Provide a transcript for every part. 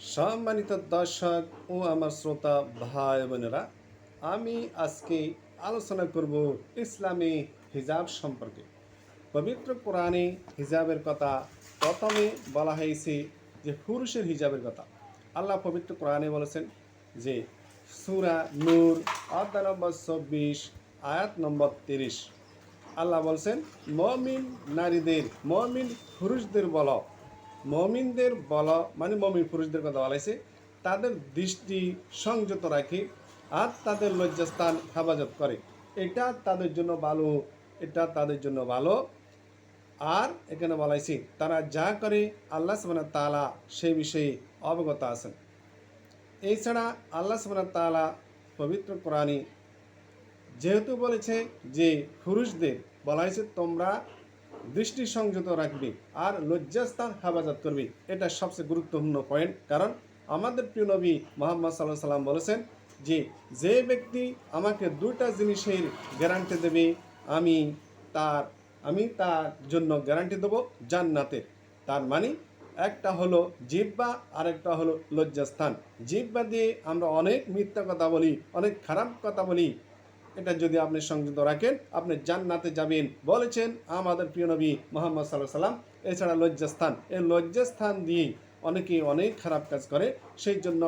সম্মানিত দর্শক ও আমার শ্রোতা, ভাই বোনেরা, আমি আজকে আলোচনা করব ইসলামী হিজাব সম্পর্কে। পবিত্র কোরআনে হিজাবের কথা প্রথমে বলা হয়েছে যে, পুরুষের হিজাবের কথা। আল্লাহ পবিত্র কোরআনে বলেছেন যে, সুরা নূর অধ্যায় নম্বর চব্বিশ, আয়াত নম্বর তিরিশ। আল্লাহ বলছেন, মমিন নারীদের, মমিন পুরুষদের বল। মমিনদের বল মানে মমিন পুরুষদের কথা বলাইছে তাদের দৃষ্টি সংযত রাখে আর তাদের লজ্জাস্থান হেফাজত করে। এটা তাদের জন্য ভালো, এটা তাদের জন্য ভালো। আর এখানে বলাইছি তারা যা করে আল্লাহ সুবহানাহু তালা সেই বিষয়ে অবগত আছেন। এছাড়া আল্লাহ সুবহানাহু ওয়া তাআলা পবিত্র কোরআনে যেহেতু বলেছে যে পুরুষদের, বলা হয়েছে তোমরা দৃষ্টি সংযত রাখবে আর লজ্জাস্থান হেফাজত করবে। এটা সবচেয়ে গুরুত্বপূর্ণ পয়েন্ট কারণ আমাদের প্রিয় নবী মোহাম্মদ সাল্লাহ সাল্লাম বলেছেন যে যে ব্যক্তি আমাকে দুটা জিনিসের গ্যারান্টি দেবে, আমি তার আমি তার জন্য গ্যারান্টি দেবো জান্নাতের তার মানে একটা হলো জিব্বা আর একটা হলো লজ্জাস্থান। জিব্বা দিয়ে আমরা অনেক মিথ্যা কথা বলি, অনেক খারাপ কথা বলি এটা যদি আপনি সংযত রাখেন, আপনি জান্নাতে যাবেন বলেছেন আমাদের প্রিয় নবী মোহাম্মদ সাল্লাহ সাল্লাম এছাড়া লজ্জাস্থান, এই লজ্জাস্থান দিয়ে অনেকে অনেক খারাপ কাজ করে সেই জন্য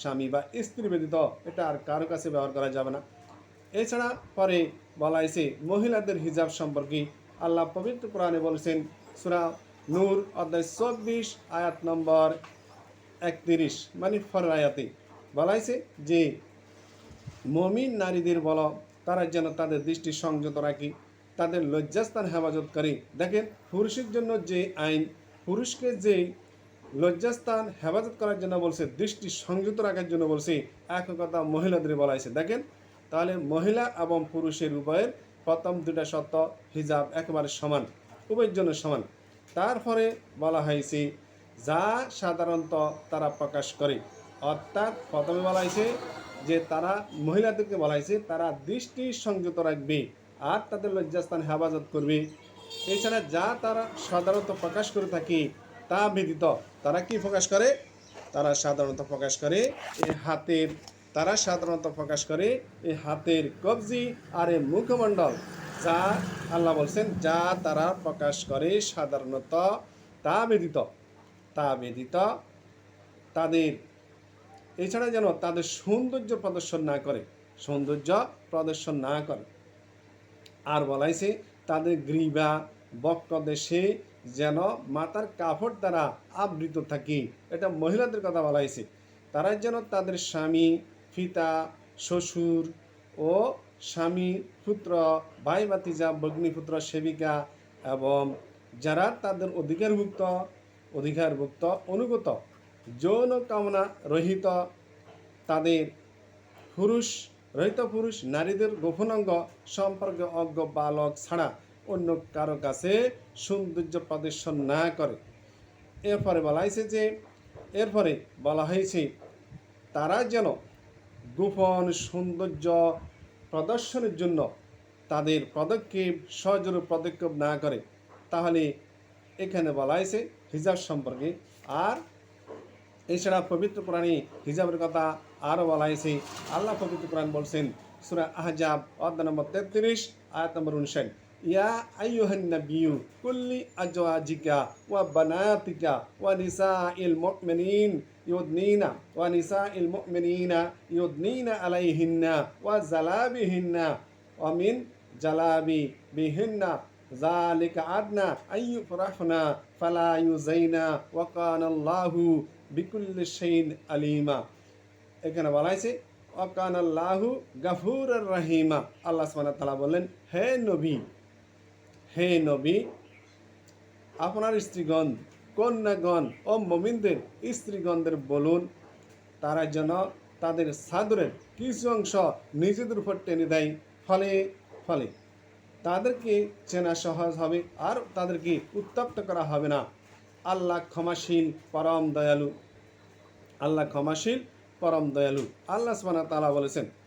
স্বামী বা স্ত্রী ব্যতীত এটা আর কারও কাছে ব্যবহার করা যাবে না। এছাড়া পরে বলা হয়েছে, মহিলাদের হিজাব সম্পর্কে আল্লাহ পবিত্র কোরআনে বলেছেন, সুরা নূর অধ্যায় চব্বিশ, আয়াত নম্বর একত্রিশ মানে ফর আয়াতে বলা হয়েছে যে, মমিন নারীদের বল তারা যেন তাদের দৃষ্টি সংযত রাখি, তাদের লজ্জাস্থান হেফাজত করি। দেখেন, পুরুষের জন্য যে আইন, পুরুষকে যে লজ্জাস্থান হেফাজত করার জন্য বলছে, দৃষ্টি সংযত রাখার জন্য বলছে এক কথা মহিলাদের বলা হয়েছে। দেখেন, তাহলে মহিলা এবং পুরুষের উভয়ের প্রথম দুটা সত্য হিজাব একেবারে সমান, উভয়ের জন্য সমান। তারপরে বলা হয়েছে, যা সাধারণত তারা প্রকাশ করে, অর্থাৎ প্রথমে বলা হয়েছে যে তারা মহিলাদেরকে বলা হয়েছে, তারা দৃষ্টি সংযত রাখবে আর তাদের লজ্জাস্থান হেফাজত করবে। এছাড়া যা তারা সাধারণত প্রকাশ করে থাকি তা ব্যতীত তারা কি প্রকাশ করে? তারা সাধারণত প্রকাশ করে এই হাতের, তারা সাধারণত প্রকাশ করে এই হাতের কবজি আর এই মুখমণ্ডল। যা আল্লাহ বলছেন, যা তারা প্রকাশ করে সাধারণত তা ব্যতীত তা ব্যতীত তাদের এছাড়া যেন তাদের সৌন্দর্য প্রদর্শন না করে, সৌন্দর্য প্রদর্শন না করে। আর বলাইছে, তাদের গ্রীবা বক্ষদেশে যেন মাতার কাপড় দ্বারা আবৃত থাকে, এটা মহিলাদের কথা বলাইছে। তারা যেন তাদের স্বামী, পিতা, শ্বশুর ও স্বামী পুত্র, ভাই, ভাতিজা ভগ্নিপুত্র সেবিকা এবং যারা তাদের অধিকারভুক্ত অধিকারভুক্ত অনুগত যৌন কামনা রহিত তাদের পুরুষ, রহিত পুরুষ নারীদের গোপনাঙ্গ সম্পর্কে অজ্ঞ বালক ছাড়া অন্য কারও কাছে সৌন্দর্য প্রদর্শন না করে। এরপরে বলা হয়েছে যে, এরপরে বলা হয়েছে, তারা যেন গোপন সৌন্দর্য প্রদর্শনের জন্য তাদের পদক্ষেপ সহজরূপ পদক্ষেপ না করে। তাহলে এখানে বলা হয়েছে হিজাব সম্পর্কে আর এছাড়া পবিত্র কোরআনে হিজাবের কথা আরও বলা হয়েছে আল্লাহ পবিত্র কোরআন বলছেন সুরা আহজাব অধ্যায় নম্বর তেত্রিশ আয়াত নম্বর উনষাট ইয়া আইয়ুহান নাবিয়্যু কুল্লি আজওয়াজিকা ওয়া বানাতিকা ওয়া নিসাইল মুমিনিন ইউদনিনা ওয়া নিসাইল মুমিনিনা ইউদনিনা আলাইহিন্না ওয়া জালাবিহিন্না ওয়া মিন জালাবি বিহিন্না ذلك أدنى أن يفرحنا فلا يزينا وكان الله বিকুল্লি শাইন আলিমা। এখানে বলা হয়েছে অকান আল্লাহু গাফুর রহিমা। আল্লাহ সুবহানাহু তাআলা বললেন, হে নবী হে নবী, আপনার স্ত্রীগণ, কন্যাগণ ও মমিনদের স্ত্রীগণদের বলুন, তারা যেন তাদের সাদরের কিছু অংশ নিজেদের উপর টেনে দেয়। ফলে ফলে তাদেরকে চেনা সহজ হবে, আর তাদেরকে উত্তপ্ত করা হবে না। আল্লাহ ক্ষমাসীন পরম দয়ালু। আল্লাহ ক্ষমাসীন পরম দয়ালু। আল্লাহ সুবহানাহু তাআলা বলেছেন